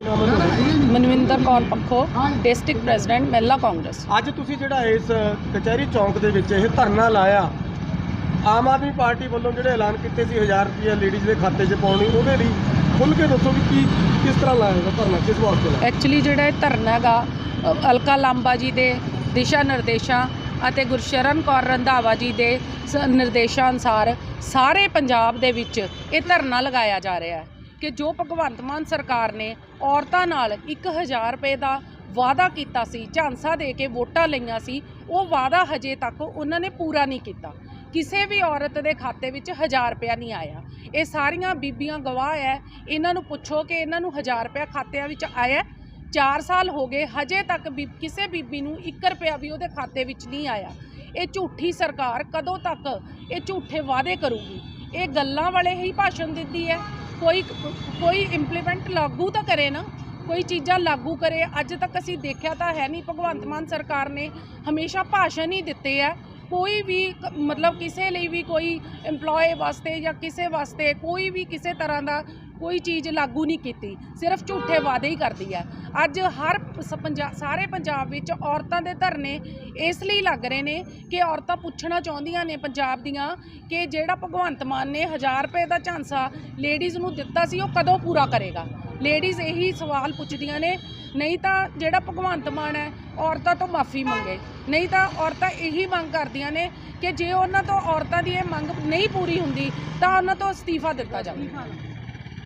ਮਨਵਿੰਦਰ ਕੌਰ ਪੱਖੋ district president ਮਹਿਲਾ ਕਾਂਗਰਸ ਅੱਜ ਤੁਸੀਂ ਜਿਹੜਾ ਇਸ ਕਚਹਿਰੀ ਚੌਂਕ ਦੇ ਵਿੱਚ ਇਹ ਧਰਨਾ ਲਾਇਆ ਆਮ ਆਦਮੀ ਪਾਰਟੀ ਵੱਲੋਂ ਜਿਹੜੇ ਐਲਾਨ ਕੀਤੇ ਸੀ 1000 ਰੁਪਏ ਲੇਡੀਜ਼ ਦੇ ਖਾਤੇ 'ਚ ਪਾਉਣੀ ਉਹਦੇ ਲਈ ਖੁੱਲ੍ਹ ਕੇ ਦੱਸੋ ਵੀ ਕੀ ਕਿਸ ਤਰ੍ਹਾਂ ਲਾਇਆ ਇਹਦਾ ਧਰਨਾ ਕਿਸ ਵਾਸਤੇ ਐਕਚੁਅਲੀ ਜਿਹੜਾ ਇਹ ਧਰਨਾ ਹੈਗਾ ਅਲਕਾ ਲਾਂਬਾ ਜੀ ਦੇ ਦਿਸ਼ਾ ਨਿਰਦੇਸ਼ਾਂ ਅਤੇ ਗੁਰਸ਼ਰਨ ਕੌਰ ਰੰਧਾਵਾ ਜੀ ਦੇ ਨਿਰਦੇਸ਼ਾਂ ਅਨੁਸਾਰ ਸਾਰੇ ਪੰਜਾਬ ਦੇ ਵਿੱਚ ਇਹ ਧਰਨਾ ਲਗਾਇਆ ਜਾ ਰਿਹਾ ਹੈ। ਕਿ ਜੋ ਭਗਵੰਤ ਮਾਨ ਸਰਕਾਰ ਨੇ ਔਰਤਾਂ ਨਾਲ 1000 ਰੁਪਏ ਦਾ ਵਾਅਦਾ ਕੀਤਾ ਸੀ, ਝਾਂਸਾ ਦੇ ਕੇ ਵੋਟਾਂ ਲਈਆਂ ਸੀ, ਉਹ ਵਾਅਦਾ ਹਜੇ ਤੱਕ ਉਹਨਾਂ ਨੇ ਪੂਰਾ ਨਹੀਂ ਕੀਤਾ। ਕਿਸੇ ਵੀ ਔਰਤ ਦੇ ਖਾਤੇ ਵਿੱਚ 1000 ਰੁਪਇਆ ਨਹੀਂ ਆਇਆ। ਇਹ ਸਾਰੀਆਂ ਬੀਬੀਆਂ ਗਵਾਹ ਹੈ ਇਹਨਾਂ ਨੂੰ ਪੁੱਛੋ ਕਿ ਇਹਨਾਂ ਨੂੰ 1000 ਰੁਪਇਆ ਖਾਤਿਆਂ ਵਿੱਚ ਆਇਆ? 4 ਸਾਲ ਹੋ ਗਏ, ਹਜੇ ਤੱਕ ਵੀ ਕਿਸੇ ਬੀਬੀ ਨੂੰ 1 ਰੁਪਇਆ ਵੀ ਉਹਦੇ ਖਾਤੇ ਵਿੱਚ ਨਹੀਂ ਆਇਆ। ਇਹ ਝੂਠੀ ਸਰਕਾਰ ਕਦੋਂ ਤੱਕ ਇਹ ਝੂਠੇ ਵਾਅਦੇ ਕਰੂਗੀ? ਇਹ ਗੱਲਾਂ ਵਾਲੇ ਹੀ ਭਾਸ਼ਣ ਦਿੰਦੀ ਹੈ ਕੋਈ ਕੋਈ ਇੰਪਲੀਮੈਂਟ ਲਾਗੂ ਤਾਂ ਕਰੇ ਨਾ, ਕੋਈ ਚੀਜ਼ਾਂ ਲਾਗੂ ਕਰੇ, ਅੱਜ ਤੱਕ ਅਸੀਂ ਦੇਖਿਆ ਤਾਂ ਹੈ ਨਹੀਂ, ਭਗਵੰਤ ਮਾਨ ਸਰਕਾਰ ਨੇ ਹਮੇਸ਼ਾ ਭਾਸ਼ਣ ਹੀ ਦਿੱਤੇ ਆ। ਕੋਈ ਵੀ ਕ- ਮਤਲਬ ਕਿਸੇ ਲਈ ਵੀ ਕੋਈ EMPLOYE ਵਾਸਤੇ ਜਾਂ ਕਿਸੇ ਵਾਸਤੇ ਕੋਈ ਵੀ ਕਿਸੇ ਤਰ੍ਹਾਂ ਦਾ ਕੋਈ ਚੀਜ਼ ਲਾਗੂ ਨਹੀਂ ਕੀਤੀ, ਸਿਰਫ ਝੂਠੇ ਵਾਅਦੇ ਹੀ ਕਰਦੀ ਹੈ। ਅੱਜ ਹਰ ਸ- ਪੰਜਾ- ਸਾਰੇ ਪੰਜਾਬ ਵਿੱਚ ਔਰਤਾਂ ਦੇ ਧਰਨੇ ਇਸ ਲਈ ਲੱਗ ਰਹੇ ਨੇ ਕਿ ਔਰਤਾਂ ਪੁੱਛਣਾ ਚਾਹੁੰਦੀਆਂ ਨੇ ਪੰਜਾਬ ਦੀਆਂ ਕਿ ਜਿਹੜਾ ਭਗਵੰਤ ਮਾਨ ਨੇ 1000 ਰੁਪਏ ਦਾ ਝਾਂਸਾ ਲੇਡੀਜ਼ ਨੂੰ ਦਿੱਤਾ ਸੀ, ਉਹ ਕਦੋਂ ਪੂਰਾ ਕਰੇਗਾ? ਲੇਡੀਜ਼ ਇਹੀ ਸਵਾਲ ਪੁੱਛਦੀਆਂ ਨੇ ਨਹੀਂ ਤਾਂ ਜਿਹੜਾ ਭਗਵੰਤ ਮਾਨ ਹੈ, ਔਰਤਾਂ ਤੋਂ ਮਾਫੀ ਮੰਗੇ। ਨਹੀਂ ਤਾਂ ਔਰਤਾਂ ਇਹੀ ਮੰਗ ਕਰਦੀਆਂ ਨੇ ਕਿ ਜੇ ਉਹਨਾਂ ਤੋਂ ਔਰਤਾਂ ਦੀ ਇਹ ਮੰਗ ਨਹੀਂ ਪੂਰੀ ਹੁੰਦੀ, ਤਾਂ ਉਹਨਾਂ ਤੋਂ ਅਸਤੀਫਾ ਦਿੱਤਾ ਜਾਵੇ।